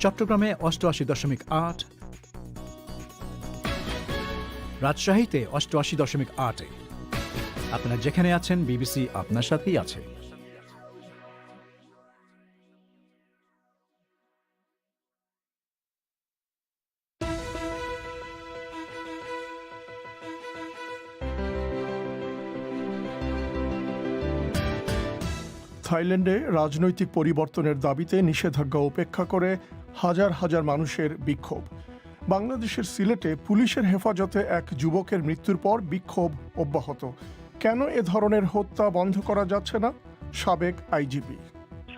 চট্টগ্রামে অষ্টআশি দশমিক আট। রাজশাহীতে অষ্টআশি দশমিক আট। আপনার যেখানে আছেন, বিবিসি আপনার সাথেই আছে। থাইল্যান্ডে রাজনৈতিক পরিবর্তনের দাবিতে নিষেধাজ্ঞা উপেক্ষা করে হাজার হাজার মানুষের বিক্ষোভ। বাংলাদেশের সিলেটে পুলিশের হেফাজতে এক যুবকের মৃত্যুর পর বিক্ষোভ অব্যাহত। কেন এ ধরনের হত্যা বন্ধ করা যাচ্ছে না? সাবেক আইজিপি।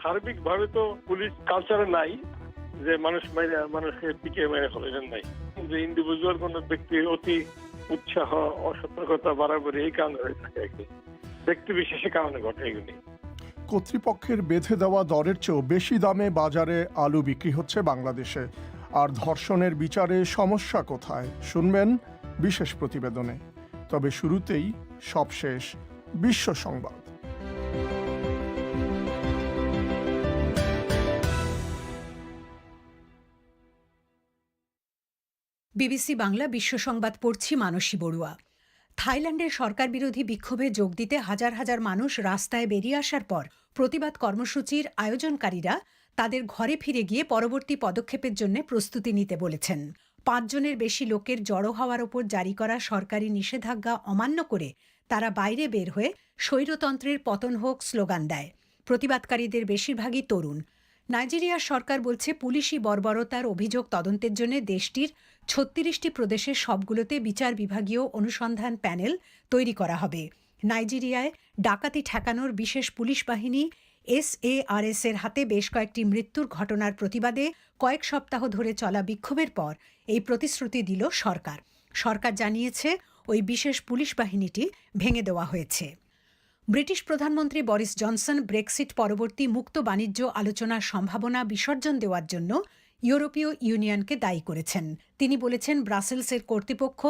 সার্বিকভাবে তো পুলিশ কালচারে নাই, যে মানুষ মেরে মানুষকে পিকে মেরে ফেলে এরকম নাই। যে ইন্ডিভিজুয়াল কোন ব্যক্তির অতি উৎসাহ, অসতর্কতা, বাড়াবাড়ি, এই কারণে হয়ে থাকে ব্যক্তি বিশেষে কারণে ঘটে এগুলি। কর্তৃপক্ষের বেঁধে দেওয়া দরের চেয়েও বেশি দামে বাজারে আলু বিক্রি হচ্ছে বাংলাদেশে। আর ধর্ষণের বিচারে সমস্যা কোথায়? শুনবেন বিশেষ প্রতিবেদনে। তবে শুরুতেই সবশেষ বিশ্ব সংবাদ। বিবিসি বাংলা বিশ্ব সংবাদ পড়ছি মানসী বড়ুয়া। থাইল্যান্ডের সরকার বিরোধী বিক্ষোভে যোগ দিতে হাজার হাজার মানুষ রাস্তায় বেরিয়ে আসার পর প্রতিবাদ কর্মসূচির আয়োজনকারীরা তাদের ঘরে ফিরে গিয়ে পরবর্তী পদক্ষেপের জন্য প্রস্তুতি নিতে বলেছেন। পাঁচজনের বেশি লোকের জড়ো হওয়ার ওপর জারি করা সরকারি নিষেধাজ্ঞা অমান্য করে তারা বাইরে বের হয়ে স্বৈরতন্ত্রের পতন হোক স্লোগান দেয়। প্রতিবাদকারীদের বেশিরভাগই তরুণ। নাইজেরিয়ার সরকার বলছে পুলিশি বর্বরতার অভিযোগ তদন্তের জন্য দেশটির ছত্রিশটি প্রদেশের সবগুলোতে বিচার বিভাগীয় অনুসন্ধান প্যানেল তৈরি করা হবে। নাইজেরিয়ায় ডাকাতি ঠেকানোর বিশেষ পুলিশ বাহিনী এসএআরএস এর হাতে বেশ কয়েকটি মৃত্যুর ঘটনার প্রতিবাদে কয়েক সপ্তাহ ধরে চলা বিক্ষোভের পর এই প্রতিশ্রুতি দিল সরকার। সরকার জানিয়েছে ওই বিশেষ পুলিশ বাহিনীটি ভেঙে দেওয়া হয়েছে। ব্রিটিশ প্রধানমন্ত্রী বরিস জনসন ব্রেক্সিট পরবর্তী মুক্ত বাণিজ্য আলোচনার সম্ভাবনা বিসর্জন দেওয়ার জন্য ইউরোপীয় ইউনিয়নকে দায়ী করেছেন। তিনি বলেছেন, ব্রাসেলসের কর্তৃপক্ষ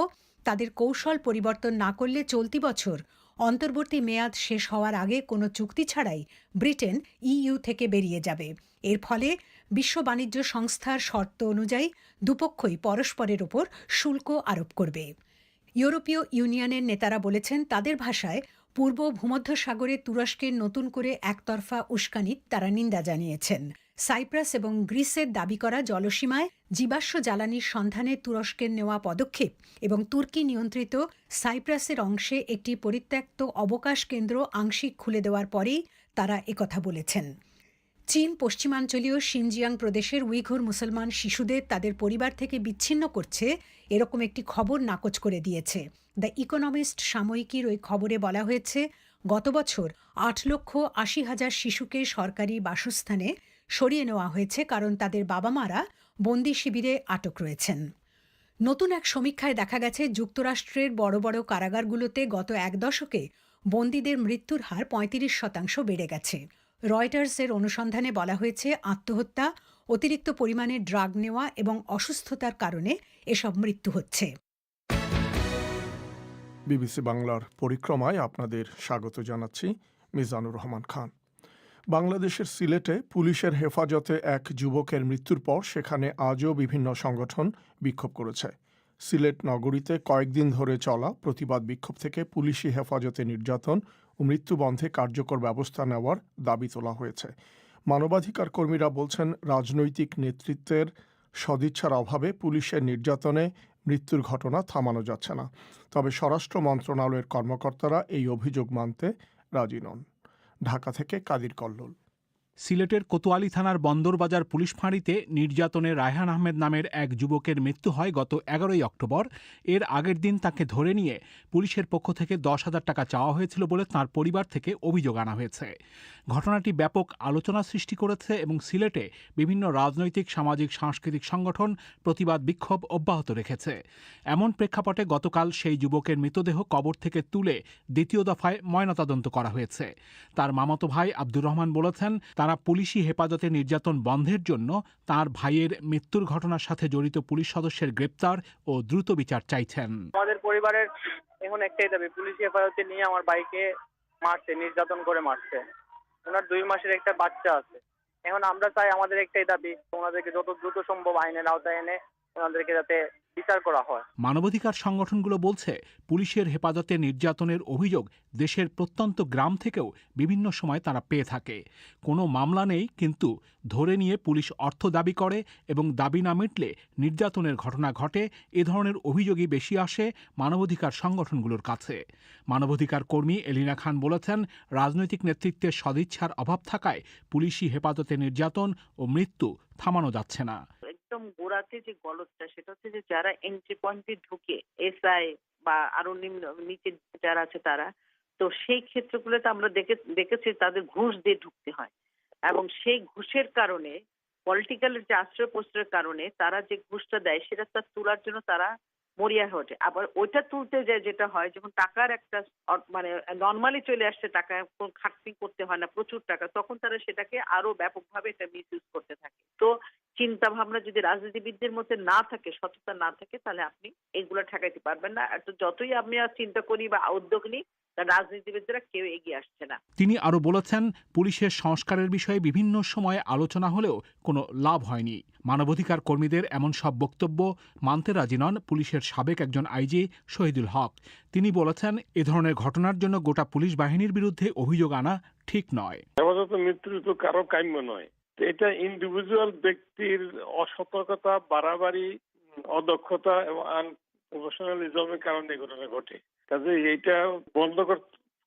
তাদের কৌশল পরিবর্তন না করলে চলতি বছর অন্তর্বর্তী মেয়াদ শেষ হওয়ার আগে কোনো চুক্তি ছাড়াই ব্রিটেন ইইউ থেকে বেরিয়ে যাবে। এর ফলে বিশ্ব বাণিজ্য সংস্থার শর্ত অনুযায়ী দুপক্ষই পরস্পরের ওপর শুল্ক আরোপ করবে। ইউরোপীয় ইউনিয়নের নেতারা বলেছেন, তাদের ভাষায় পূর্ব ভূমধ্যসাগরে তুরস্কের নতুন করে একতরফা উস্কানির তারা নিন্দা জানিয়েছেন। সাইপ্রাস এবং গ্রিসের দাবি করা জলসীমায় জীবাশ্ম জ্বালানির সন্ধানে তুরস্কের নেওয়া পদক্ষেপ এবং তুর্কি নিয়ন্ত্রিত সাইপ্রাসের অংশে একটি পরিত্যক্ত অবকাশ কেন্দ্র আংশিক খুলে দেওয়ার পরেই তারা একথা বলেছেন। চীন, পশ্চিমাঞ্চলীয় শিনজিয়াং প্রদেশের উইঘুর মুসলমান শিশুদের তাদের পরিবার থেকে বিচ্ছিন্ন করছে, এরকম একটি খবর নাকচ করে দিয়েছে। দ্য ইকোনমিস্ট সাময়িকীর ওই খবরে বলা হয়েছে, গত বছর আট লক্ষ আশি হাজার শিশুকে সরকারি বাসস্থানে সরিয়ে নেওয়া হয়েছে কারণ তাদের বাবা মারা বন্দি শিবিরে আটক রয়েছেন। নতুন এক সমীক্ষায় দেখা গেছে, যুক্তরাষ্ট্রের বড় বড় কারাগারগুলোতে গত এক দশকে বন্দীদের মৃত্যুর হার পঁয়ত্রিশ শতাংশ বেড়ে গেছে। রয়টার্সের অনুসন্ধানে বলা হয়েছে, আত্মহত্যা, অতিরিক্ত পরিমাণে ড্রাগ নেওয়া এবং অসুস্থতার কারণে এসব মৃত্যু হচ্ছে। বিবিসি বাংলার পরিক্রমায় আপনাদের স্বাগত জানাচ্ছি মিজানুর রহমান খান। বাংলাদেশের সিলেটে পুলিশের হেফাজতে এক যুবকের মৃত্যুর পর সেখানে আজও বিভিন্ন সংগঠন বিক্ষোভ করেছে। সিলেট নগরীতে কয়েকদিন ধরে চলা প্রতিবাদ বিক্ষোভ থেকে পুলিশি হেফাজতে নির্যাতন ও মৃত্যু কার্যকর ব্যবস্থা নেওয়ার দাবি তোলা হয়েছে। মানবাধিকার কর্মীরা বলছেন, রাজনৈতিক নেতৃত্বের সদিচ্ছার অভাবে পুলিশের নির্যাতনে মৃত্যুর ঘটনা থামানো যাচ্ছে না। তবে স্বরাষ্ট্র মন্ত্রণালয়ের কর্মকর্তারা এই অভিযোগ মানতে রাজি নন। ঢাকা থেকে কাদির কল্লোল। সিলেটের কোতোয়ালি থানার বন্দরবাজার পুলিশ ফাঁড়িতে নির্যাতনে রায়হান আহমেদ নামের এক যুবকের মৃত্যু হয় গত এগারোই অক্টোবর। এর আগের দিন তাকে ধরে নিয়ে পুলিশের পক্ষ থেকে দশ হাজার টাকা চাওয়া হয়েছিল বলে তার পরিবার থেকে অভিযোগ আনা হয়েছে। ঘটনাটি ব্যাপক আলোচনা সৃষ্টি করেছে এবং সিলেটে বিভিন্ন রাজনৈতিক, সামাজিক, সাংস্কৃতিক সংগঠন প্রতিবাদ বিক্ষোভ অব্যাহত রেখেছে। এমন প্রেক্ষাপটে গতকাল সেই যুবকের মৃতদেহ কবর থেকে তুলে দ্বিতীয় দফায় ময়নাতদন্ত করা হয়েছে। তার মামাতো ভাই আব্দুর রহমান বলেছেন, তারা পুলিশি হেফাজতে নির্যাতন বন্ধের জন্য তার ভাইয়ের মৃত্যুর ঘটনার সাথে জড়িত পুলিশ সদস্যের গ্রেপ্তার ও দ্রুত বিচার চাইছেন। আমাদের পরিবারের এখন একটাই দাবি, পুলিশি হেফাজতে নিয়ে আমার ভাইকে মারছে, নির্যাতন করে মারছে। ওনার দুই মাসের একটা বাচ্চা আছে। এখন আমরা চাই আমাদের একটাই দাবি, ওনাদেরকে যত দ্রুত সম্ভব আইনের আওতায় এনে ওনাদেরকে যাতে বিচার করা হয়। মানবাধিকার সংগঠনগুলো বলছে, পুলিশের হেফাজতে নির্যাতনের অভিযোগ দেশের প্রত্যন্ত গ্রাম থেকেও বিভিন্ন সময় তারা পেয়ে থাকে। কোনো মামলা নেই, কিন্তু ধরে নিয়ে পুলিশ অর্থ দাবি করে এবং দাবি না মিটলে নির্যাতনের ঘটনা ঘটে, এ ধরনের অভিযোগই বেশি আসে মানবাধিকার সংগঠনগুলোর কাছে। মানবাধিকার কর্মী এলিনা খান বলেছেন, রাজনৈতিক নেতৃত্বের সদিচ্ছার অভাব থাকায় পুলিশি হেফাজতে নির্যাতন ও মৃত্যু থামানো যাচ্ছে না। একদম গোড়াতে যে গলতটা সেটা হচ্ছে যে যারা এন্ট্রি পয়েন্টে ঢুকে এসআই বা আরও নিম্ন নিচে যারা আছে তারা, তো সেই ক্ষেত্রগুলোতে আমরা দেখে, দেখেছি তাদের ঘুষ দিয়ে ঢুকতে হয়। এবং সেই ঘুষের কারণে পলিটিক্যাল যে আশ্রয় প্রশ্রয়ের কারণে তারা যে ঘুষটা দেয়, সেটা তার তোলার জন্য তারা মরিয়া হয়ে আবার ওইটা তুলতে যায় যেটা হয়, যখন টাকার একটা মানে নর্মালি চলে আসছে টাকা খাটনি করতে হয় না, প্রচুর টাকা, তখন তারা সেটাকে আরও ব্যাপকভাবে এটা মিস ইউজ করতে থাকে। তো চিন্তা ভাবনা যদি রাজনীতিবিদদের মধ্যে না থাকে সততা না থাকে, তাহলে আপনি এগুলো ঠেকাইতে পারবেন না। আর যতই আমি আর চিন্তা করি বা উদ্যোগ নিই রাজনীতিবিদরা কেউ এগিয়ে আসছে না। তিনি আরও বলেছেন পুলিশের সংস্কারের বিষয়ে বিভিন্ন সময়ে আলোচনা হলেও কোনো লাভ হয়নি। মানবাধিকার কর্মীদের এমন সব বক্তব্য মানতে রাজি নন পুলিশের সাবেক একজন আইজি শহীদুল হক। তিনি বলেছেন এ ধরনের ঘটনার জন্য গোটা পুলিশ বাহিনীর বিরুদ্ধে অভিযোগ আনা ঠিক নয়। হেফাজত মৃত্যু তো কারও কাম্য নয়। এটা ইন্ডিভিজুয়াল ব্যক্তির অসতর্কতা বাড়াবাড়ি অদক্ষতা এবং আনপ্রফেশনালিজমের কারণে ঘটনা ঘটে। কাজে এইটা বন্ধ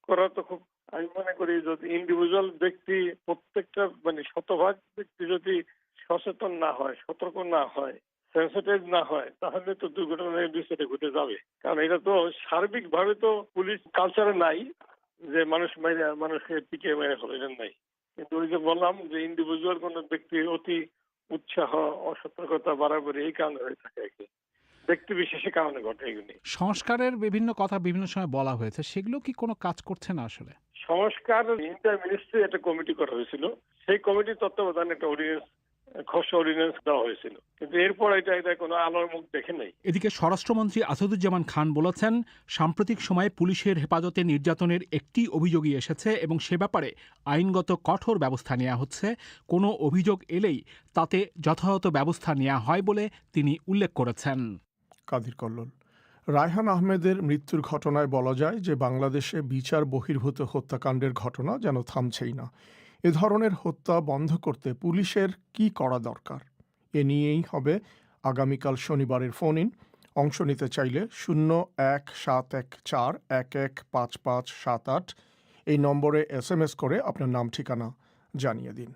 করা তো খুব আমি মনে করি যদি ইন্ডিভিজুয়াল ব্যক্তি প্রত্যেকটা মানে শতভাগ ব্যক্তি যদি সচেতন না হয়, সতর্ক না হয় সেন্সিটাইজ না হয়, তাহলে তো দুর্ঘটনা ঘটে যাবে। কারণ এটা তো তো পুলিশ কালচারে নাই যে মানুষ মেরে মানুষকে পিটিয়ে মেরে ফেলে নাই। কিন্তু ওই যে বললাম যে ইন্ডিভিজুয়াল কোন ব্যক্তি অতি উৎসাহ, অসতর্কতা বাড়াবাড়ি এই কারণে হয়ে থাকে আর ব্যক্তি বিশেষে কারণে ঘটে এগুলি সংস্কারের বিভিন্ন কথা বিভিন্ন সময় বলা হয়েছে সেগুলো কি কোনো কাজ করছে না আসলে? সংস্কার ইন্টার মিনিস্ট্রি একটা কমিটি করা হয়েছিল। সেই কমিটির তত্ত্বাবধানে একটা অর্ডিনেন্স খসড়া অর্ডিনেন্স দেওয়া হয়েছিল। কিন্তু এরপর এটা এটা কোনো আলোর মুখ দেখে নেই। এদিকে স্বরাষ্ট্রমন্ত্রী আসাদুজ্জামান খান বলেছেন সাম্প্রতিক সময়ে পুলিশের হেফাজতে নির্যাতনের একটি অভিযোগই এসেছে এবং সে ব্যাপারে আইনগত কঠোর ব্যবস্থা নেওয়া হচ্ছে। কোনো অভিযোগ এলেই তাতে যথাযথ ব্যবস্থা নেওয়া হয় বলে তিনি উল্লেখ করেছেন। কাদির কল্লোল। রায়হান আহমেদের মৃত্যুর ঘটনায় বলা যায় যে, বাংলাদেশে বিচার বহির্ভূত হত্যাকাণ্ডের ঘটনা যেন থামছেই না। এ ধরনের হত্যা বন্ধ করতে পুলিশের কি করা দরকার? এ নিয়েই হবে আগামীকাল শনিবারের ফোন ইন অংশ নিতে চাইলে শূন্য এক সাত এক চার এক এক পাঁচ পাঁচ সাত আট। এই নম্বরে এস এম এস করে আপনার নাম, ঠিকানা জানিয়ে দিন।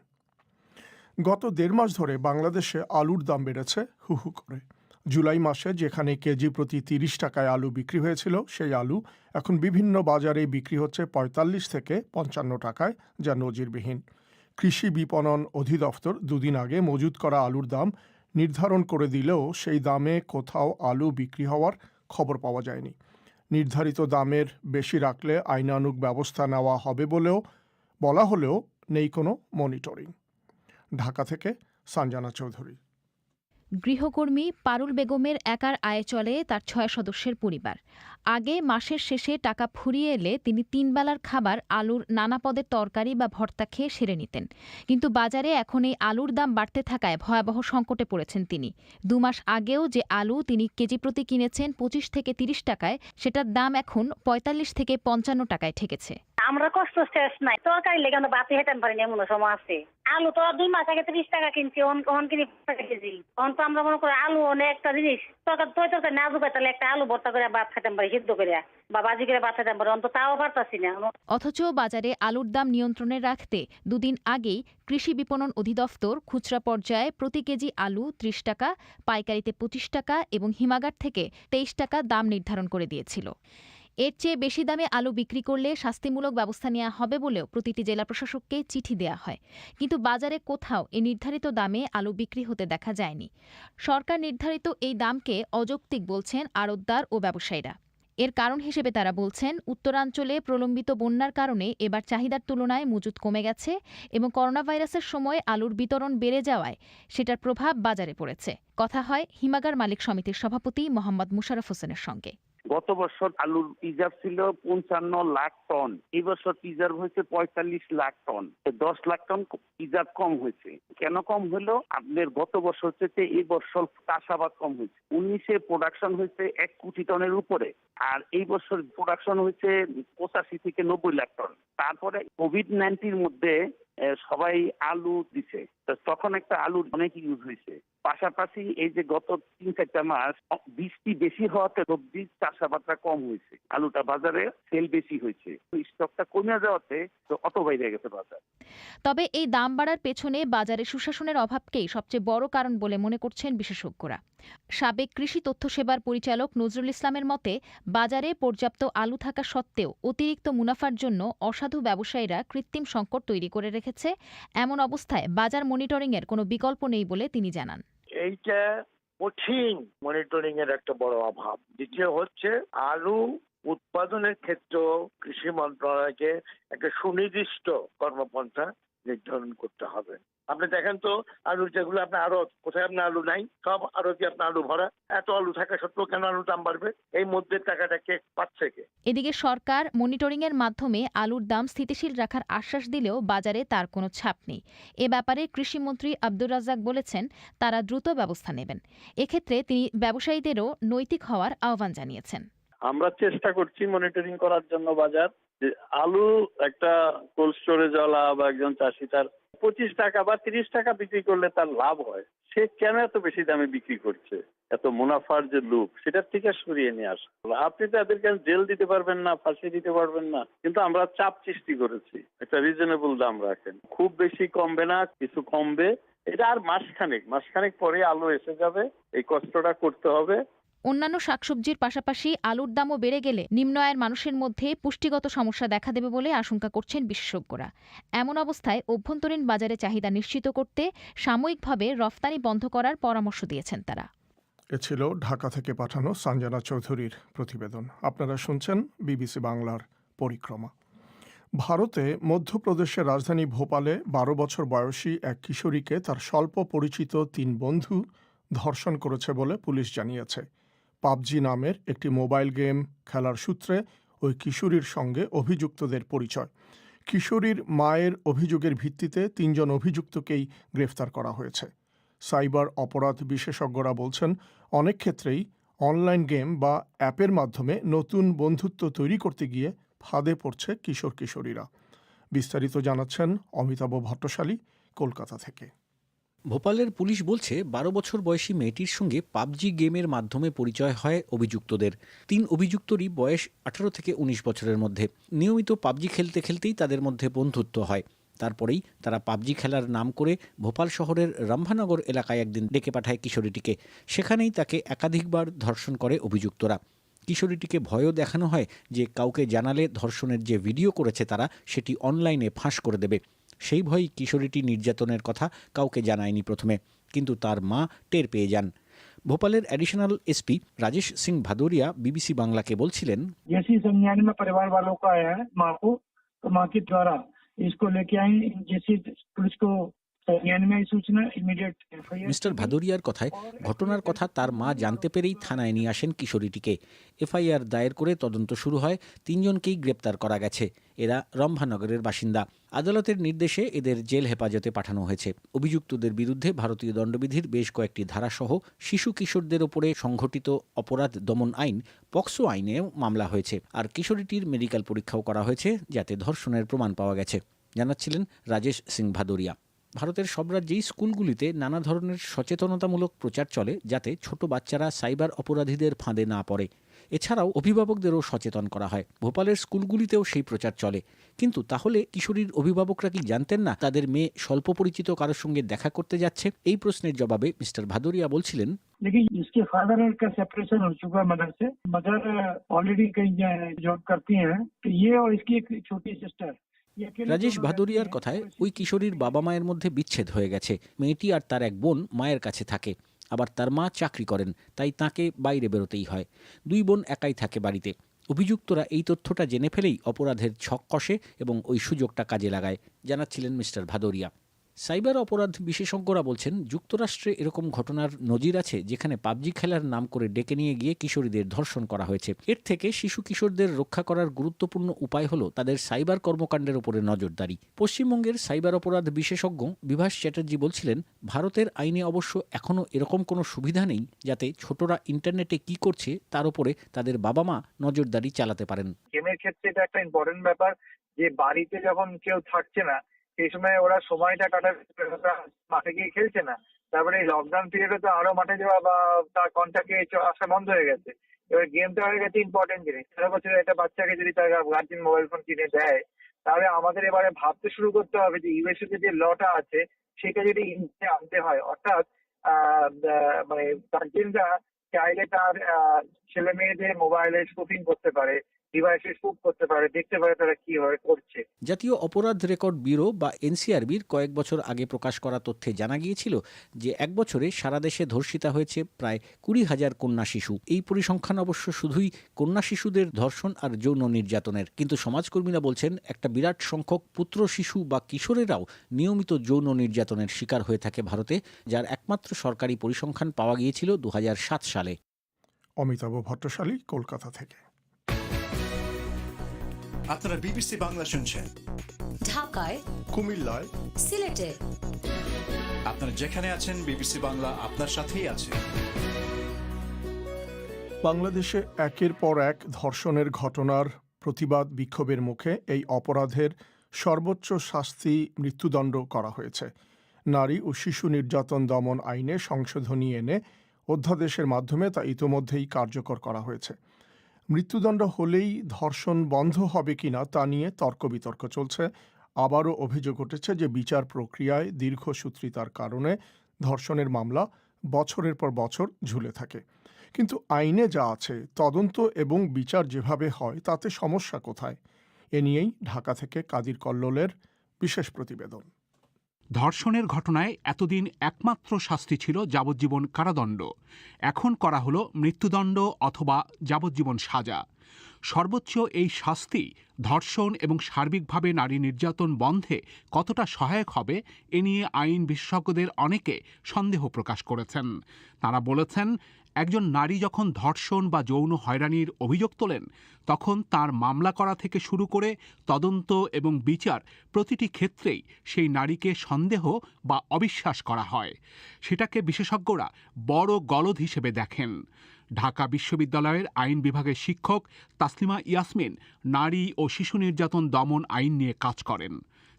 গত দেড় মাস ধরে বাংলাদেশে আলুর দাম বেড়েছে হু হু করে। জুলাই মাসে যেখানে কেজি প্রতি তিরিশ টাকায় আলু বিক্রি হয়েছিল, সেই আলু এখন বিভিন্ন বাজারে বিক্রি হচ্ছে পঁয়তাল্লিশ থেকে পঞ্চান্ন টাকায়, যা নজিরবিহীন। কৃষি বিপণন অধিদপ্তর দুদিন আগে মজুত করা আলুর দাম নির্ধারণ করে দিলেও সেই দামে কোথাও আলু বিক্রি হওয়ার খবর পাওয়া যায়নি। নির্ধারিত দামের বেশি রাখলে আইনানুগ ব্যবস্থা নেওয়া হবে বলেও বলা হলেও নেই কোনো মনিটরিং। ঢাকা থেকে সঞ্জানা চৌধুরী। গৃহকর্মী পারুল বেগমের একার আয়ে চলে তার ছয় সদস্যের পরিবার। আগে মাসের শেষে টাকা ফুরিয়ে এলে তিনি তিনবেলার খাবার আলুর নানা পদের তরকারি বা ভর্তা খেয়ে সেরে নিতেন। কিন্তু বাজারে এখন এই আলুর দাম বাড়তে থাকায় ভয়াবহ সংকটে পড়েছেন তিনি। দু মাস আগেও যে আলু তিনি কেজি প্রতি কিনেছেন পঁচিশ থেকে তিরিশ টাকায়, সেটার দাম এখন পঁয়তাল্লিশ থেকে পঞ্চান্ন টাকায় ঠেকেছে। আমরা কষ্ট শেষ নাই। তরকারি লেগে আমরা বাতি হেঁটেন পারি এমন সময় আছে। আলু তো দুই মাস আগে ত্রিশ টাকা কিনছি, অন কিনি কেজি। অন তো আমরা মনে করি আলু অনেক একটা জিনিস। তরকারি তরকারি না জুবে তাহলে একটা আলু ভর্তা করে ভাত খেতাম পারি। করে। করে খেতাম পারি অন্তত তাও পারতাছি না। অথচ বাজারে আলুর দাম নিয়ন্ত্রণে রাখতে দুদিন আগেই কৃষি বিপণন অধিদপ্তর খুচরা পর্যায়ে প্রতি কেজি আলু ত্রিশ টাকা, পাইকারিতে পঁচিশ টাকা এবং হিমাগার থেকে তেইশ টাকা দাম নির্ধারণ করে দিয়েছিল। এর চেয়ে বেশি দামে আলু বিক্রি করলে শাস্তিমূলক ব্যবস্থা নেওয়া হবে বলেও প্রতিটি জেলা প্রশাসককে চিঠি দেওয়া হয়। কিন্তু বাজারে কোথাও এই নির্ধারিত দামে আলু বিক্রি হতে দেখা যায়নি। সরকার নির্ধারিত এই দামকে অযৌক্তিক বলছেন আড়তদার ও ব্যবসায়ীরা। এর কারণ হিসেবে তারা বলছেন, উত্তরাঞ্চলে প্রলম্বিত বন্যার কারণে এবার চাহিদার তুলনায় মজুত কমে গেছে এবং করোনাভাইরাসের সময় আলুর বিতরণ বেড়ে যাওয়ায় সেটার প্রভাব বাজারে পড়েছে। কথা হয় হিমাগার মালিক সমিতির সভাপতি মোহাম্মদ মুশারফ হোসেনের সঙ্গে। গত বছর আলুর রিজার্ভ ছিল পঞ্চান্ন লাখ টন। এই বছর রিজার্ভ হয়েছে পঁয়তাল্লিশ লাখ টন। দশ লাখ টন রিজার্ভ কম হয়েছে। কেন কম হলো? আপনার গত বছর থেকে এই বছর চাষাবাদ কম হয়েছে। উনিশে প্রোডাকশন হয়েছে এক কোটি টনের উপরে। আর এই বছর প্রোডাকশন হয়েছে পঁচাশি থেকে নব্বই লাখ টন। তারপরে কোভিড নাইন্টির মধ্যে সবাই আলু দিছে। তখন একটা আলুর অনেক ইউজ হয়েছে। পাশাপাশি এই যে গত তিন চারটা মাস বৃষ্টি বেশি হওয়াতে সবজি চাষাবাদটা কম হয়েছে। আলুটা বাজারে সেল বেশি হয়েছে। স্টকটা কমে যাওয়াতে তো অত বাইরে গেছে বাজার। তবে এই দাম বাড়ার পেছনে বাজারে সুশাসনের অভাবকেই সবচেয়ে বড় কারণ বলে মনে করছেন বিশেষজ্ঞরা। সাবেক কৃষি তথ্য সেবার পরিচালক নজরুল ইসলামের মতে, বাজারে পর্যাপ্ত আলু থাকা সত্ত্বেও অতিরিক্ত মুনাফার জন্য অসাধু ব্যবসায়ীরা কৃত্রিম সংকট তৈরি করে রেখেছে। এমন অবস্থায় বাজার মনিটরিংয়ের কোনো বিকল্প নেই বলে তিনি জানান। এইটা কঠিন মনিটরিং এর একটা বড় অভাব। দ্বিতীয় হচ্ছে, আলু উৎপাদনের ক্ষেত্রে কৃষি মন্ত্রণালয়কে একটা সুনির্দিষ্ট কর্মপন্থা নির্ধারণ করতে হবে। আপনি দেখেন তো আলু যেগুলো আপনার আরও কোথায় আপনার আলু নাই? সব আরও কি আপনার আলু ভরা? এত আলু থাকা সত্ত্বেও কেন আলুর দাম বাড়বে? এই মধ্যে টাকাটা কে পাচ্ছে কে? এদিকে সরকার মনিটরিংয়ের মাধ্যমে আলুর দাম স্থিতিশীল রাখার আশ্বাস দিলেও বাজারে তার কোনো ছাপ নেই। এ ব্যাপারে কৃষিমন্ত্রী আব্দুর রাজ্জাক বলেছেন তারা দ্রুত ব্যবস্থা নেবেন। এক্ষেত্রে তিনি ব্যবসায়ীদেরও নৈতিক হওয়ার আহ্বান জানিয়েছেন। আমরা চেষ্টা করছি মনিটরিং করার জন্য বাজার। আলু একটা কোল্ড স্টোরেজওয়ালা বা একজন চাষি তার পঁচিশ টাকা বা তিরিশ টাকা বিক্রি করলে তার লাভ হয়। সে কেন এত বেশি দামে বিক্রি করছে? এত মুনাফার যে লুপ, সেটার থেকে সরিয়ে নিয়ে আসা। আপনি তো এদেরকে জেল দিতে পারবেন না, ফাঁসি দিতে পারবেন না, কিন্তু আমরা চাপ সৃষ্টি করেছি। একটা রিজনেবল দাম রাখেন। খুব বেশি কমবে না, কিছু কমবে। এটা আর মাসখানেক মাসখানেক পরে আলু এসে যাবে, এই কষ্টটা করতে হবে। অন্যান্য শাকসবজির পাশাপাশি আলুর দামও বেড়ে গেলে নিম্ন আয়ের মানুষের মধ্যে পুষ্টিগত সমস্যা দেখা দেবে বলে আশঙ্কা করছেন বিশেষজ্ঞরা। এমন অবস্থায় অভ্যন্তরীণ বাজারে চাহিদা নিশ্চিত করতে সাময়িকভাবে রফতানি বন্ধ করার পরামর্শ দিয়েছেন তারা। এ ছিল ঢাকা থেকে পাঠানো সঞ্জনা চৌধুরীর প্রতিবেদন। আপনারা শুনছেন বিবিসি বাংলার পরিক্রমা। ভারতে মধ্যপ্রদেশের রাজধানী ভোপালে বারো বছর বয়সী এক কিশোরীকে তার স্বল্প পরিচিত তিন বন্ধু ধর্ষণ করেছে বলে পুলিশ জানিয়েছে। পাবজি নামের একটি মোবাইল গেম খেলার সূত্রে ওই কিশোরীর সঙ্গে অভিযুক্তদের পরিচয়। কিশোরীর মায়ের অভিযোগের ভিত্তিতে তিনজন অভিযুক্তকেই গ্রেফতার করা হয়েছে। সাইবার অপরাধ বিশেষজ্ঞরা বলছেন, অনেক ক্ষেত্রেই অনলাইন গেম বা অ্যাপের মাধ্যমে নতুন বন্ধুত্ব তৈরি করতে গিয়ে ফাঁদে পড়ছে কিশোর কিশোরীরা। বিস্তারিত জানাচ্ছেন অমিতাভ ভট্টশালী, কলকাতা থেকে। ভোপালের পুলিশ বলছে, বারো বছর বয়সী মেয়েটির সঙ্গে পাবজি গেমের মাধ্যমে পরিচয় হয় অভিযুক্তদের। তিন অভিযুক্তরই বয়স আঠারো থেকে উনিশ বছরের মধ্যে। নিয়মিত পাবজি খেলতে খেলতেই তাদের মধ্যে বন্ধুত্ব হয়। তারপরেই তারা পাবজি খেলার নাম করে ভোপাল শহরের রম্ভানগর এলাকায় একদিন ডেকে পাঠায় কিশোরীটিকে। সেখানেই তাকে একাধিকবার ধর্ষণ করে অভিযুক্তরা। কিশোরীটিকে ভয়ও দেখানো হয় যে কাউকে জানালে ধর্ষণের যে ভিডিও করেছে তারা, সেটি অনলাইনে ফাঁস করে দেবে। সেই ভয়েই কিশোরীটি নির্যাতনের কথা কাউকে জানায়নি প্রথমে কিন্তু তার মা টের পেয়ে যান ভোপালের additional SP Rajesh Singh Bhadoria BBC Bangla के বলছিলেন जैसे ही संज्ञान में परिवार वालों को आया है माँ को तो माँ के द्वारा इसको लेके आई जैसे पुलिस को মিস্টার ভাদুরিয়ার কথায় ঘটনার কথা তার মা জানতে পেরেই থানায় নিয়ে আসেন কিশোরীটিকে। এফআইআর দায়ের করে তদন্ত শুরু হয়, তিনজনকেই গ্রেপ্তার করা গেছে। এরা রম্ভানগরের বাসিন্দা। আদালতের নির্দেশে এদের জেল হেফাজতে পাঠানো হয়েছে। অভিযুক্তদের বিরুদ্ধে ভারতীয় দণ্ডবিধির বেশ কয়েকটি ধারাসহ শিশু কিশোরদের ওপরে সংঘটিত অপরাধ দমন আইন, পক্সো আইনেও মামলা হয়েছে। আর কিশোরীটির মেডিকেল পরীক্ষাও করা হয়েছে, যাতে ধর্ষণের প্রমাণ পাওয়া গেছে। জানাচ্ছিলেন রাজেশ সিং ভাদুরিয়া। ভারতের সব রাজ্যেই স্কুলগুলিতে নানা ধরনের সচেতনতামূলক প্রচার চলে যাতে ছোট বাচ্চারা সাইবার অপরাধীদের ফাঁদে না পড়ে এছাড়াও অভিভাবকদেরও সচেতন করা হয় ভোপালের স্কুলগুলিতেও সেই প্রচার চলে কিন্তু তাহলে কিশোরীর অভিভাবকরা কি জানতেন না তাদের মেয়ে স্বল্প পরিচিত কারোর সঙ্গে দেখা করতে যাচ্ছে এই প্রশ্নের জবাবে মিস্টার ভাদুরিয়া বলছিলেন लेकिन इसके फादर का सेपरेशन हो चुका है मदर से मदर ऑलरेडी कहीं जॉब करती हैं तो ये और इसकी एक छोटी सिस्टर রাজেশ ভাদুরিয়ার কথায় ওই কিশোরীর বাবা মায়ের মধ্যে বিচ্ছেদ হয়ে গেছে। মেয়েটি আর তার এক বোন মায়ের কাছে থাকে। আবার তার মা চাকরি করেন, তাই তাকে বাইরে বেরোতেই হয়। দুই বোন একাই থাকে বাড়িতে। অভিযুক্তরা এই তথ্যটা জেনে ফেলেই অপরাধের ছক কষে এবং ওই সুযোগটা কাজে লাগায়, জানাচ্ছিলেন মিস্টার ভাদোরিয়া। সাইবার অপরাধ বিশেষজ্ঞরা বলছেন, যুক্তরাষ্ট্রে এরকম ঘটনার নজির আছে যেখানে পাবজি খেলার নাম করে ডেকে নিয়ে গিয়ে কিশোরীদের ধর্ষণ করা হয়েছে। এর থেকে শিশু কিশোরদের রক্ষা করার গুরুত্বপূর্ণ উপায় হলো তাদের সাইবার কর্মকাণ্ডের উপরে নজরদারি। পশ্চিমবঙ্গের সাইবার অপরাধ বিশেষজ্ঞ বিভাস চ্যাটার্জি বলছিলেন, ভারতের আইনে অবশ্য এখনও এরকম কোনো সুবিধা নেই যাতে ছোটরা ইন্টারনেটে কি করছে তার উপরে তাদের বাবা মা নজরদারি চালাতে পারেন। গেমের ক্ষেত্রে এটা একটা ইম্পর্টেন্ট ব্যাপার যে বাড়িতে যখন কেউ থাকছে না সেই সময় ওরা সময়টা কাটাবে মাঠে গিয়ে খেলছে না। তারপরে এই লকডাউন পিরিয়ডে তো আরও মাঠে যাওয়া বা তার কন্ট্যাক্টে আসা বন্ধ হয়ে গেছে। এবার গেমটা হয়ে গেছে ইম্পর্টেন্ট জিনিস। তেরো বছরের একটা বাচ্চাকে যদি তার গার্জেন মোবাইল ফোন কিনে দেয়, তাহলে আমাদের এবারে ভাবতে শুরু করতে হবে যে ইউএসএ যে লটা আছে, সেটা যদি ইন্ডিয়াতে আনতে হয়, অর্থাৎ মানে গার্জেনরা চাইলে তার ছেলে মেয়েদের মোবাইলে স্পুফিং করতে পারে। ডিভাইসে করতে পারে দেখতে পারে তারা কীভাবে করছে। জাতীয় অপরাধ রেকর্ড ব্যুরো বা এনসিআরবির কয়েক বছর আগে প্রকাশ করা তথ্যে জানা গিয়েছিল যে এক বছরে সারা দেশে ধর্ষিতা হয়েছে প্রায় কুড়ি হাজার কন্যা শিশু। এই পরিসংখ্যান অবশ্য শুধুই কন্যা শিশুদের ধর্ষণ আর যৌন নির্যাতনের। কিন্তু সমাজকর্মীরা বলছেন একটা বিরাট সংখ্যক পুত্র শিশু বা কিশোরেরাও নিয়মিত যৌন নির্যাতনের শিকার হয়ে থাকে ভারতে যার একমাত্র সরকারি পরিসংখ্যান পাওয়া গিয়েছিল দু হাজার সাত সালে। অমিতাভ ভট্টশালী কলকাতা থেকে। আপনারা বিবিসি বাংলা শুনছেন। ঢাকায় কুমিল্লায়। সিলেটে। আপনারা যেখানে আছেন বিবিসি বাংলা আপনার সাথেই আছে। বাংলাদেশে একের পর এক ধর্ষণের ঘটনার প্রতিবাদ বিক্ষোভের মুখে এই অপরাধের সর্বোচ্চ শাস্তি মৃত্যুদণ্ড করা হয়েছে। নারী ও শিশু নির্যাতন দমন আইনে সংশোধনী এনে অধ্যাদেশের মাধ্যমে তা ইতোমধ্যেই কার্যকর করা হয়েছে। মৃত্যুদণ্ড হলেই ধর্ষণ বন্ধ হবে কিনা তা নিয়ে তর্ক বিতর্ক চলছে। আবারও অভিযোগ উঠেছে যে বিচার প্রক্রিয়ায় দীর্ঘসূত্রিতার কারণে ধর্ষণের মামলা বছরের পর বছর ঝুলে থাকে। কিন্তু আইনে যা আছে, তদন্ত এবং বিচার যেভাবে হয়, তাতে সমস্যা কোথায়? এ নিয়েই ঢাকা থেকে কাদির কল্লোলের বিশেষ প্রতিবেদন। ধর্ষণের ঘটনায় এতদিন একমাত্র শাস্তি ছিল যাবজ্জীবন কারাদণ্ড। এখন করা হলো মৃত্যুদণ্ড অথবা যাবজ্জীবন সাজা। সর্বোচ্চ এই শাস্তি ধর্ষণ এবং সার্বিকভাবে নারী নির্যাতন বন্ধে কতটা সহায়ক হবে, এ নিয়ে আইন বিশেষজ্ঞদের অনেকে সন্দেহ প্রকাশ করেছেন। তারা বলেছেন একজন নারী যখন ধর্ষণ বা যৌন হয়রানির অভিযোগ তোলেন, তখন তার মামলা করা থেকে শুরু করে তদন্ত এবং বিচার প্রতিটি ক্ষেত্রেই সেই নারীকে সন্দেহ বা অবিশ্বাস করা হয়। সেটাকে বিশেষজ্ঞরা বড় গলদ হিসেবে দেখেন। ঢাকা বিশ্ববিদ্যালয়ের আইন বিভাগের শিক্ষক তাসলিমা ইয়াসমিন নারী ও শিশু নির্যাতন দমন আইন নিয়ে কাজ করেন।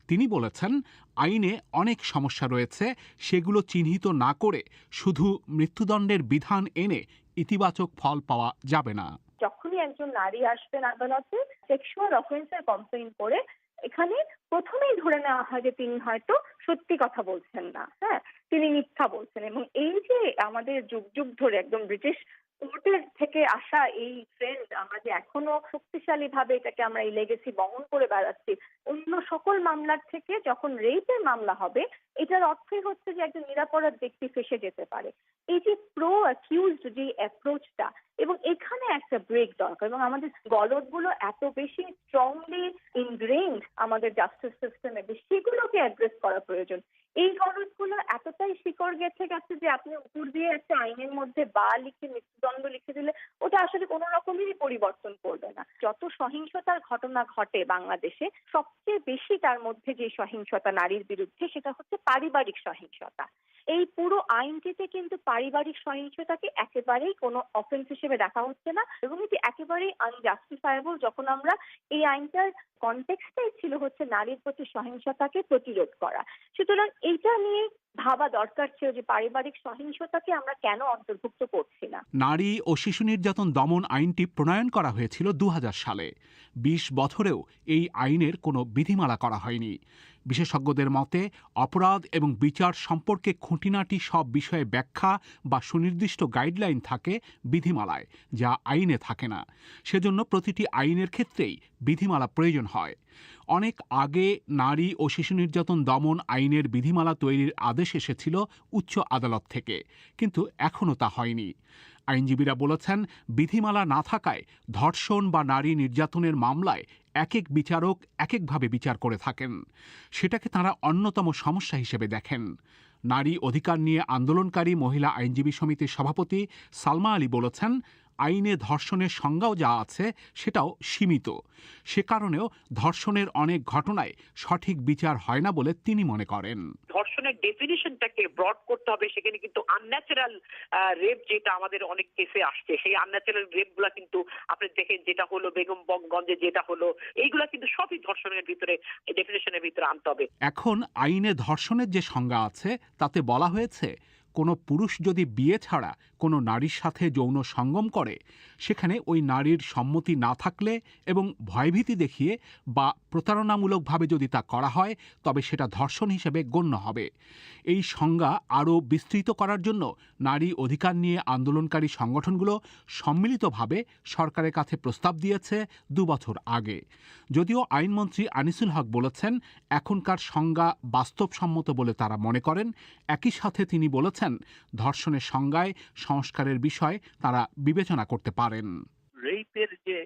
তিনি বলেছেন, আইনে অনেক সমস্যা রয়েছে, সেগুলো চিহ্নিত না করে শুধু মৃত্যুদণ্ডের বিধান এনে ইতিবাচক ফল পাওয়া যাবে না। যখনই একজন নারী আসবেন আদালতে সেক্সুয়াল অফেন্সের কমপ্লেন করে, এখানে প্রথমেই ধরে নেওয়া হয় যে তিনি হয়তো সত্যি কথা বলছেন না হ্যাঁ? তিনি মিথ্যা বলছেন। এবং এই যে আমাদের যুগ যুগ ধরে একদম ব্রিটিশ কোর্টের থেকে আসা এই ট্রেন্ড আমরা যে এখনও শক্তিশালী ভাবে এটাকে আমরা এই লেগেসি বহন করে বেড়াচ্ছি, অন্য সকল মামলার থেকে যখন রেপের মামলা হবে, এটার অর্থই হচ্ছে যে একজন নিরাপরাধ ব্যক্তি ফেসে যেতে পারে। এই যে প্রো অ্যাকিউজড যে অ্যাপ্রোচটা এবং এখানে একটা ব্রেক দরকার, এবং আমাদের গলদগুলো এত বেশি স্ট্রংলি ইনগ্রেইনড আমাদের জাস্টিস সিস্টেমে সেগুলোকে অ্যাড্রেস করা প্রয়োজন। এই গলদগুলো এতটাই শিকড় গেছে গেছে যে আপনি উপর দিয়ে একটা আইনের মধ্যে বা লিখে মৃত্যুদণ্ড লিখে দিলে ওটা আসলে কোনো রকমেরই পরিবর্তন করবে না। যত সহিংসতার ঘটনা ঘটে বাংলাদেশে, সবচেয়ে বেশি তার মধ্যে যে সহিংসতা নারীর বিরুদ্ধে, সেটা হচ্ছে পারিবারিক সহিংসতা। এই পুরো আইনটিতে কিন্তু পারিবারিক সহিংসতাকে একেবারেই কোনো অফেন্স হিসেবে দেখা হচ্ছে না। এবং এটি একেবারেই আনজাস্টিফায়েবল যখন আমরা এই আইনটার কনটেক্সটাই ছিল হচ্ছে নারীর প্রতি সহিংসতাকে প্রতিরোধ করা। সুতরাং এইটা নিয়ে ভাবা দরকার ছিল যে পারিবারিক সহিংসতাকে আমরা কেন অন্তর্ভুক্ত করছি না। নারী ও শিশু নির্যাতন দমন আইনটি প্রণয়ন করা হয়েছিল দু হাজার সালে। ২০ বছরেও এই আইনের কোনো বিধিমালা করা হয়নি। বিশেষজ্ঞদের মতে, অপরাধ এবং বিচার সম্পর্কে খুঁটিনাটি সব বিষয়ে ব্যাখ্যা বা সুনির্দিষ্ট গাইডলাইন থাকে বিধিমালায়, যা আইনে থাকে না। সেজন্য প্রতিটি আইনের ক্ষেত্রেই বিধিমালা প্রয়োজন হয়। অনেক আগে নারী ও শিশু নির্যাতন দমন আইনের বিধিমালা তৈরির আদেশ এসেছিল উচ্চ আদালত থেকে, কিন্তু এখনও তা হয়নি। আইনজীবীরা বলেছেন, বিধিমালা না থাকায় ধর্ষণ বা নারী নির্যাতনের মামলায় এক এক বিচারক এক একভাবে বিচার করে থাকেন। সেটাকে তারা অন্যতম সমস্যা হিসেবে দেখেন। নারী অধিকার নিয়ে আন্দোলনকারী মহিলা আইনজীবী সমিতির সভাপতি সালমা আলী বলেছেন আইনে ধর্ষণের সংজ্ঞাও যা আছে সেটাও সীমিত। সে কারণেও ধর্ষণের অনেক ঘটনায় সঠিক বিচার হয় না বলে তিনি মনে করেন। ধর্ষণের ডেফিনিশনটাকে ব্রড করতে হবে সেখানে কিন্তু আনন্যাচারাল রেপ যেটা আমাদের অনেক কেসে আসছে সেই আনন্যাচারাল রেপগুলা কিন্তু আপনি দেখেন যেটা হলো বেগমগঞ্জে যেটা হলো এইগুলা কিন্তু সবই ধর্ষণের ভিতরে ডেফিনেশনের ভিতরে আনতে হবে। এখন আইনে ধর্ষণের যে সংজ্ঞা আছে তাতে বলা হয়েছে কোনো পুরুষ যদি বিয়ে ছাড়া কোনো নারীর সাথে যৌন সঙ্গম করে, সেখানে ওই নারীর সম্মতি না থাকলে এবং ভয়ভীতি দেখিয়ে বা প্রতারণামূলকভাবে যদি তা করা হয়, তবে সেটা ধর্ষণ হিসেবে গণ্য হবে। এই সংজ্ঞা আরও বিস্তৃত করার জন্য নারী অধিকার নিয়ে আন্দোলনকারী সংগঠনগুলো সম্মিলিতভাবে সরকারের কাছে প্রস্তাব দিয়েছে দু বছর আগে। যদিও আইনমন্ত্রী আনিসুল হক বলেছেন, এখনকার সংজ্ঞা বাস্তবসম্মত বলে তারা মনে করেন। একই সাথে তিনি বলেছেন, ধর্ষণের সংজ্ঞায় সংস্কারের বিষয় তারা বিবেচনা করতে পারেন। রেপের যে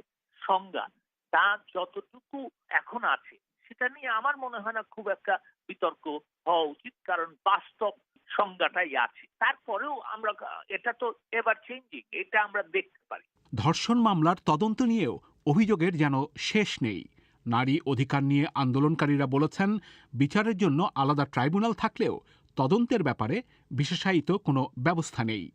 সংজ্ঞা তা যতটুকু এখন আছে সেটা নিয়ে আমার মনে হয় না খুব একটা বিতর্ক হওয়া উচিত কারণ বাস্তব সংজ্ঞাটাই আছে। তারপরেও আমরা এটা তো এবার চেঞ্জিং এটা আমরা দেখতে পারি। ধর্ষণ মামলার তদন্ত নিয়েও অভিযোগের যেন শেষ নেই। নারী অধিকার নিয়ে আন্দোলনকারীরা বলেছেন বিচারের জন্য আলাদা ট্রাইব্যুনাল থাকলেও তদন্তের ব্যাপারে বিশেষায়িত কোনো ব্যবস্থা নেই।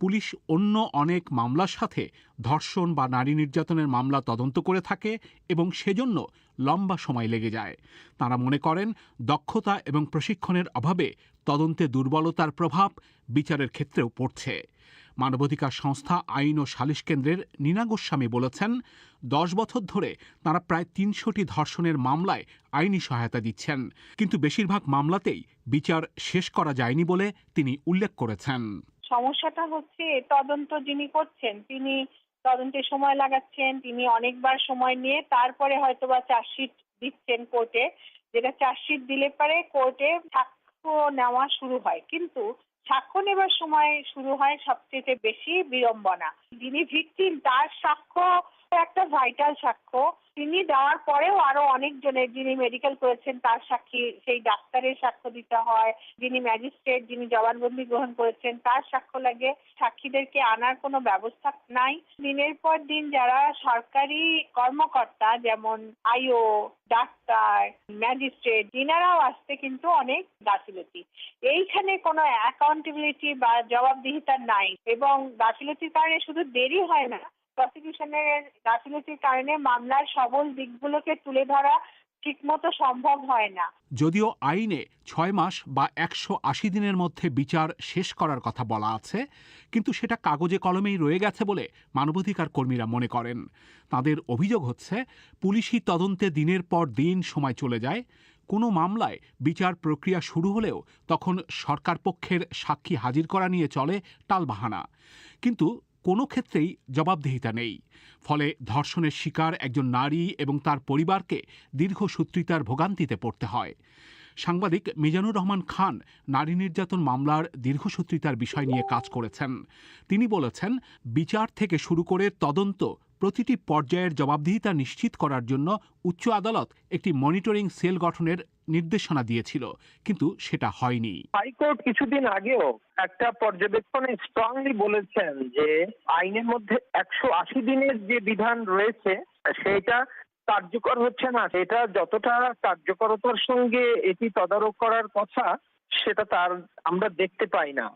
পুলিশ অন্য অনেক মামলার সাথে ধর্ষণ বা নারী নির্যাতনের মামলা তদন্ত করে থাকে এবং সেজন্য লম্বা সময় লেগে যায়। তারা মনে করেন, দক্ষতা এবং প্রশিক্ষণের অভাবে তদন্তে দুর্বলতার প্রভাব বিচারের ক্ষেত্রেও পড়ছে। মানবাধিকার সংস্থা আইন ও সালিশ কেন্দ্রের নীনা গোস্বামী বলেছেন, দশ বছর ধরে তারা প্রায় তিনশোটি ধর্ষণের মামলায় আইনি সহায়তা দিচ্ছেন। কিন্তু বেশিরভাগ মামলাতেই বিচার শেষ করা যায়নি বলে তিনি উল্লেখ করেছেন। সমস্যাটা হচ্ছে তদন্ত যিনি করছেন, তিনি তদন্তে সময় লাগাচ্ছেন, তিনি অনেকবার সময় নিয়ে তারপরে হয়তোবা চার্জশিট দিচ্ছেন কোর্টে। যেটা চার্জশিট দিলে পরে কোর্টে সাক্ষ্য নেওয়া শুরু হয়। কিন্তু সাক্ষ্য নেবার সময় শুরু হয় সবচেয়ে বেশি বিড়ম্বনা। যিনি ভিকটিম তার সাক্ষ্য একটা ভাইটাল সাক্ষ্য। তিনি দেওয়ার পরেও আরও অনেকজনের যিনি মেডিকেল করেছেন, তার সাক্ষী সেই ডাক্তারের সাক্ষ্য দিতে হয়। যিনি ম্যাজিস্ট্রেট যিনি জবানবন্দি গ্রহণ করেছেন, তার সাক্ষ্য লাগে। সাক্ষীদেরকে আনার কোনো ব্যবস্থা নাই। দিনের পর দিন যারা সরকারি কর্মকর্তা, যেমন আইও, ডাক্তার ম্যাজিস্ট্রেট যিনারাও আসতে কিন্তু অনেক গাফিলতি। এইখানে কোনো অ্যাকাউন্টেবিলিটি বা জবাবদিহিতা নাই। এবং গাফিলতির কারণে শুধু দেরি হয় না প্রসিকিউশনের গাফিলতির কারণে মামলার সবল দিকগুলোকে তুলে ধরা ঠিকমতো সম্ভব হয় না। যদিও আইনে ছয় মাস বা একশো আশি দিনের মধ্যে বিচার শেষ করার কথা বলা আছে, কিন্তু সেটা কাগজে কলমেই রয়ে গেছে বলে মানবাধিকার কর্মীরা মনে করেন। তাদের অভিযোগ হচ্ছে, পুলিশি তদন্তে দিনের পর দিন সময় চলে যায়, কোনো মামলায় বিচার প্রক্রিয়া শুরু হলেও তখন সরকার পক্ষের সাক্ষী হাজির করা নিয়ে চলে টালবাহানা। কিন্তু কোনো ক্ষেত্রেই জবাবদিহিতা নেই। ফলে ধর্ষণের শিকার একজন নারী এবং তার পরিবারকে দীর্ঘসূত্রিতার ভোগান্তিতে পড়তে হয়। সাংবাদিক মিজানুর রহমান খান নারী নির্যাতন মামলার দীর্ঘসূত্রিতার বিষয় নিয়ে কাজ করেছেন। তিনি বলেছেন, বিচার থেকে শুরু করে তদন্ত প্রতিটি পর্যায়ের জবাবদিহিতা নিশ্চিত করার জন্য উচ্চ আদালত একটি মনিটরিং সেল গঠনের নির্দেশনা দিয়েছিল, কিন্তু সেটা হয়নি। হাইকোর্ট কিছুদিন আগেও একটা পর্যবেক্ষণে স্ট্রংলি বলেছেন যে আইনের মধ্যে একশো আশি দিনের যে বিধান রয়েছে, সেটা কার্যকর হচ্ছে না। সেটা যতটা কার্যকরতার সঙ্গে এটি তদারক করার কথা, সেটা তার আমরা দেখতে পাই না।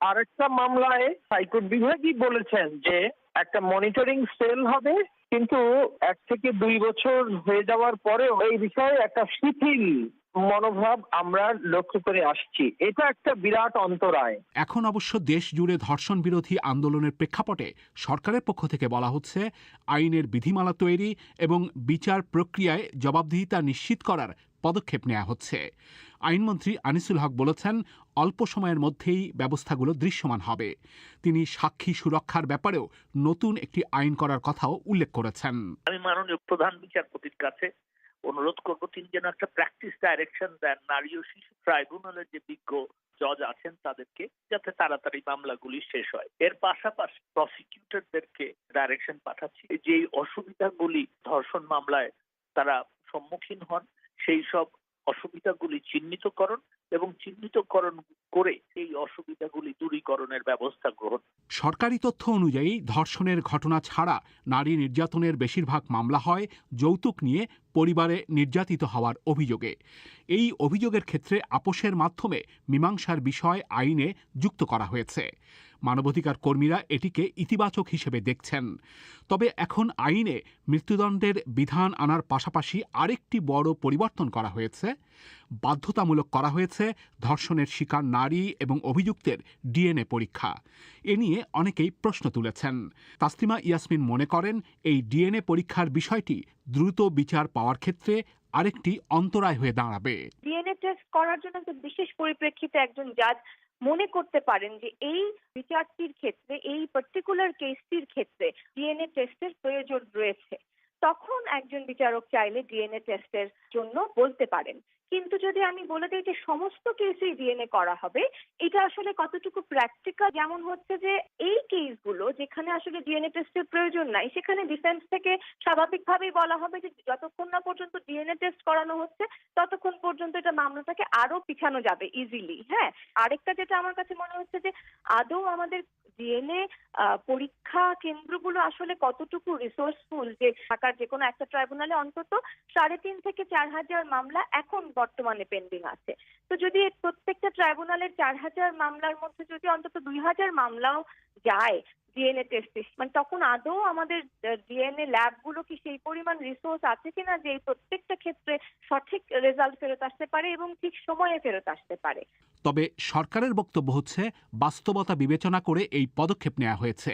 আরেকটা মামলায় হাইকোর্ট বিভাগই বলেছেন যে একটা মনিটরিং সেল হবে, কিন্তু এক থেকে দুই বছর হয়ে যাওয়ার পরেও এই বিষয়ে একটা শিথিল মনোভাব আমরা লক্ষ্য করে আসছি। এটা একটা বিরাট অন্তরায়। এখন অবশ্য দেশ জুড়ে ধর্ষণ বিরোধী আন্দোলনের প্রেক্ষাপটে সরকারের পক্ষ থেকে বলা হচ্ছে, আইনের বিধিমালা তৈরি এবং বিচার প্রক্রিয়ায় জবাবদিহিতা নিশ্চিত করার পদক্ষেপ নেওয়া হচ্ছে। আইনমন্ত্রী আনিসুল হক বলেছেন, অল্প সময়ের মধ্যেই ব্যবস্থাগুলো দৃশ্যমান হবে। তিনি সাক্ষী সুরক্ষার ব্যাপারেও নতুন একটি আইন করার কথাও উল্লেখ করেছেন। আমি মাননীয় প্রধান বিচারপতির কাছে অনুরোধ করব, তিনি যেন একটা প্র্যাকটিস ডাইরেকশন দেন। নারী ও শিশু ট্রাইব্যুনালের যে বিজ্ঞ জজ আছেন, তাদেরকে যাতে তাড়াতাড়ি মামলাগুলি শেষ হয়। এর পাশাপাশি প্রসিকিউটরদেরকে ডাইরেকশন পাঠাচ্ছি। যে অসুবিধাগুলি ধর্ষণ মামলায় তারা সম্মুখীন হন সেই সব অসুবিধাগুলি চিহ্নিতকরণ এবং চিহ্নিতকরণ করে এই অসুবিধাগুলি দূরীকরণের ব্যবস্থা গ্রহণ। সরকারি তথ্য অনুযায়ী ধর্ষণের ঘটনা ছাড়া নারী নির্যাতনের বেশিরভাগ মামলা হয় যৌতুক নিয়ে পরিবারে নির্যাতিত হওয়ার অভিযোগে। এই অভিযোগের ক্ষেত্রে আপোষের মাধ্যমে মীমাংসার বিষয় আইনে যুক্ত করা হয়েছে। মানবাধিকার কর্মীরা এটিকে ইতিবাচক হিসেবে দেখছেন। তবে এখন আইনে মৃত্যুদণ্ডের বিধান আনার পাশাপাশি আরেকটি বড় পরিবর্তন করা হয়েছে। বাধ্যতামূলক করা হয়েছে ধর্ষণের শিকার নারী এবং অভিযুক্তের ডিএনএ পরীক্ষা। এ নিয়ে অনেকেই প্রশ্ন তুলেছেন। তাসলিমা ইয়াসমিন মনে করেন, এই ডিএনএ পরীক্ষার বিষয়টি দ্রুত বিচার পাওয়ার ক্ষেত্রে আরেকটি অন্তরায় হয়ে দাঁড়াবে। ডিএনএ টেস্ট করার জন্য বিশেষ পরিপ্রেক্ষিতে একজন জাজ মনে করতে পারেন যে, এই বিচারটির ক্ষেত্রে, এই পার্টিকুলার কেসটির ক্ষেত্রে ডিএনএ টেস্টের প্রয়োজন রয়েছে। তখন একজন বিচারক চাইলে ডিএনএ টেস্টের জন্য বলতে পারেন। কিন্তু যদি আমি বলে দিই যে সমস্ত কেসেই ডিএনএ করা হবে, এটা আসলে কতটুকু প্র্যাকটিক্যাল যেমন হচ্ছে যে এই কেসগুলো যেখানে আসলে ডিএনএ টেস্টের প্রয়োজন নাই, সেখানে ডিফেন্স থেকে স্বাভাবিকভাবেই বলা হবে যে যতক্ষণ না পর্যন্ত ডিএনএ টেস্ট করানো হচ্ছে, ততক্ষণ পর্যন্ত এটা মামলাটাকে আরও পিছানো যাবে ইজিলি হ্যাঁ? আরেকটা যেটা আমার কাছে মনে হচ্ছে যে আদৌ আমাদের ডিএনএ পরীক্ষা কেন্দ্রগুলো আসলে কতটুকু রিসোর্সফুল যে ঢাকার যে কোনো একটা ট্রাইব্যুনালে অন্তত সাড়ে তিন থেকে চার হাজার মামলা এখন বর্তমানে পেন্ডিং আছে। তো যদি প্রত্যেকটা ট্রাইব্যুনালের চার হাজার মামলার মধ্যে যদি অন্তত দুই হাজার মামলাও যায় ডিএনএ টেস্টে মানে তখন আদৌ আমাদের ডিএনএ ল্যাবগুলো কি সেই পরিমাণ রিসোর্স আছে কিনা যে প্রত্যেকটা ক্ষেত্রে সঠিক রেজাল্ট ফেরত আসতে পারে এবং ঠিক সময়ে ফেরত আসতে পারে? তবে সরকারের বক্তব্য হচ্ছে বাস্তবতা বিবেচনা করে এই পদক্ষেপ নেওয়া হয়েছে।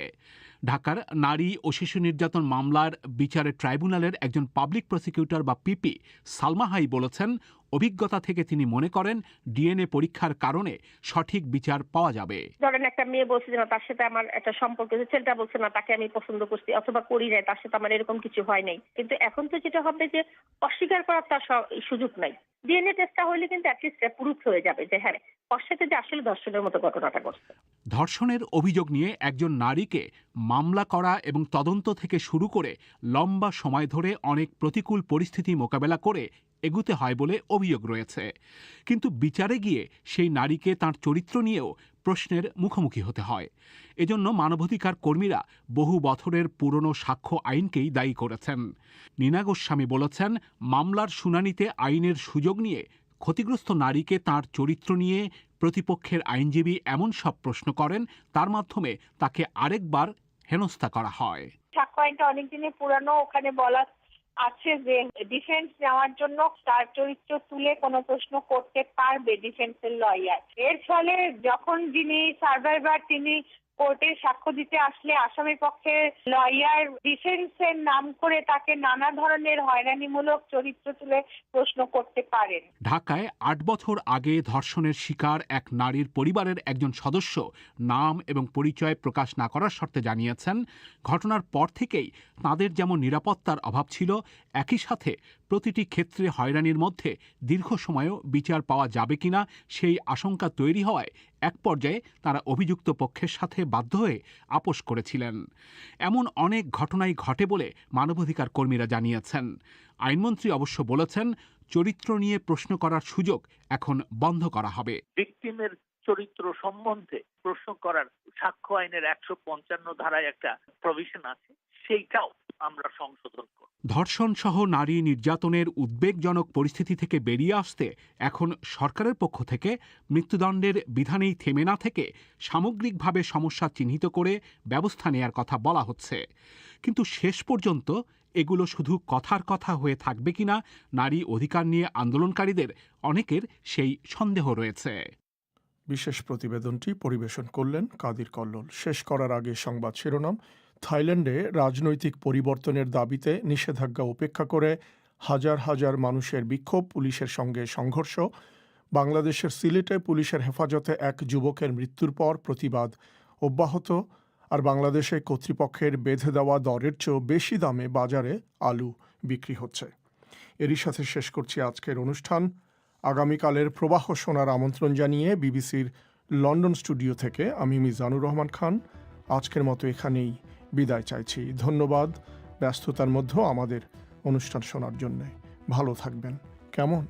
ঢাকার নারী ও শিশু নির্যাতন মামলার বিচারের ট্রাইব্যুনালের একজন পাবলিক প্রসিকিউটর বা পিপি সালমা হাই বলেছেন অভিজ্ঞতা থেকে তিনি মনে করেন ডিএনএ পরীক্ষার কারণে সঠিক বিচার পাওয়া যাবে। ধরেন একটা মেয়ে বলছে যে না তার সাথে আমার একটা সম্পর্ক ছেলেটা বলছে, না, তাকে আমি পছন্দ করছি, অথবা করি নাই, তার সাথে আমার এরকম কিছু হয় নাই। কিন্তু এখন তো যেটা হবে যে, অস্বীকার করার তার সুযোগ নাই। ডিএনএ টেস্টটা হলে কিন্তু অ্যাটলিস্ট প্রুফ হয়ে যাবে যে হ্যাঁ ওর সাথে যে আসলে ধর্ষণের মতো ঘটনাটা ঘটছে। ধর্ষণের অভিযোগ নিয়ে একজন নারীকে মামলা করা এবং তদন্ত থেকে শুরু করে লম্বা সময় ধরে অনেক প্রতিকূল পরিস্থিতি মোকাবেলা করে এগুতে হয় বলে অভিযোগ রয়েছে। কিন্তু বিচারে গিয়ে সেই নারীকে তার চরিত্র নিয়েও প্রশ্নের মুখোমুখি হতে হয়। এজন্য মানবাধিকার কর্মীরা বহু বছরের পুরনো সাক্ষ্য আইনকেই দায়ী করেছেন। নীনা গোস্বামী বলেছেন, মামলার শুনানিতে আইনের সুযোগ নিয়ে ক্ষতিগ্রস্ত নারীকে তার চরিত্র নিয়ে প্রতিপক্ষের আইনজীবী এমন সব প্রশ্ন করেন, তার মাধ্যমে তাকে আরেকবার হেনস্থা করা হয়। সাক্ষ্য আইনটা অনেকদিনের পুরানো, ওখানে বলা আছে যে ডিফেন্স নেওয়ার জন্য তার চরিত্র তুলে কোনো প্রশ্ন করতে পারবে ডিফেন্সের লয়ার এর ফলে যখন যিনি সার্ভাইভার তিনি কোর্টে সাক্ষ্য দিতে আসলে আসামি পক্ষের লয়ার ডিফেন্সের নাম করে তাকে নানা ধরনের হয়রানিমূলক চরিত্র তুলে প্রশ্ন করতে পারেন। ঢাকায় আট বছর আগে ধর্ষণের শিকার এক নারীর পরিবারের একজন সদস্য নাম এবং পরিচয় প্রকাশ না করার শর্তে জানিয়েছেন। ঘটনার পর থেকেই তাদের যেমন নিরাপত্তার অভাব ছিল, একই সাথে প্রতিটি ক্ষেত্রে হয়রানির মধ্যে দীর্ঘ সময়েও বিচার পাওয়া যাবে কিনা সেই আশঙ্কা তৈরি হওয়ায় এক পর্যায়ে তারা অভিযুক্ত পক্ষের সাথে বাধ্য হয়ে আপোষ করেছিলেন। এমন অনেক ঘটনাই ঘটে বলে মানবাধিকার কর্মীরা জানিয়েছেন। আইনমন্ত্রী অবশ্য বলেছেন, চরিত্র নিয়ে প্রশ্ন করার সুযোগ এখন বন্ধ করা হবে। চরিত্র সম্বন্ধে প্রশ্ন করার সাক্ষ্য আইনের একশো পঞ্চান্ন ধারায় একটা প্রভিশন আছে। সেইটাও আমরা সংশোধন করব। ধর্ষণ সহ নারী নির্যাতনের উদ্বেগজনক পরিস্থিতি থেকে বেরিয়ে আসতে এখন সরকারের পক্ষ থেকে মৃত্যুদণ্ডের বিধানেই থেমে না থেকে সামগ্রিকভাবে সমস্যা চিহ্নিত করে ব্যবস্থা নেয়ার কথা বলা হচ্ছে। কিন্তু শেষ পর্যন্ত এগুলো শুধু কথার কথা হয়ে থাকবে কিনা নারী অধিকার নিয়ে আন্দোলনকারীদের অনেকের সেই সন্দেহ রয়েছে। বিশেষ প্রতিবেদনটি পরিবেশন করলেন কাদির কল্লোল। শেষ করার আগে সংবাদ শিরোনাম। থাইল্যান্ডে রাজনৈতিক পরিবর্তনের দাবিতে নিষেধাজ্ঞা উপেক্ষা করে হাজার হাজার মানুষের বিক্ষোভ, পুলিশের সঙ্গে সংঘর্ষ। বাংলাদেশের সিলেটে পুলিশের হেফাজতে এক যুবকের মৃত্যুর পর প্রতিবাদ অব্যাহত। আর বাংলাদেশে কর্তৃপক্ষের বেঁধে দেওয়া দরের চেয়েও বেশি দামে বাজারে আলু বিক্রি হচ্ছে। এরই সাথে শেষ করছি আজকের অনুষ্ঠান। আগামীকালের প্রবাহ শোনার আমন্ত্রণ জানিয়ে বিবিসির লন্ডন স্টুডিও থেকে আমি মিজানুর রহমান খান। আজকের মতো এখানেই। বিদায় চাইছি। ধন্যবাদ। ব্যস্ততার মধ্যেও আমাদের অনুষ্ঠান শোনার জন্যে। ভালো থাকবেন। কেমন?